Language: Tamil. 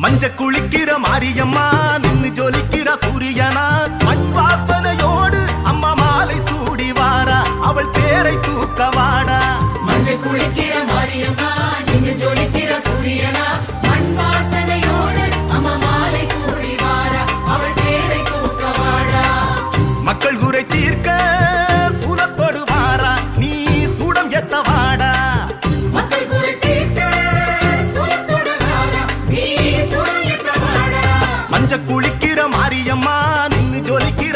மஞ்ச குளிக்கிற மாரியம்மா நின்னு ஜொலிக்கிற சூரியனா. மண் வாசனையோடு அம்மா மாலை சூடி வாரா அவள் பேரை தூக்க வாடா. மஞ்சள் குளிக்கிற மாரியம்மா நின்று ஜொலிக்கிற சூரியனா. குளிக்கிற மாரியம்மா நின்னு ஜொலிக்கிற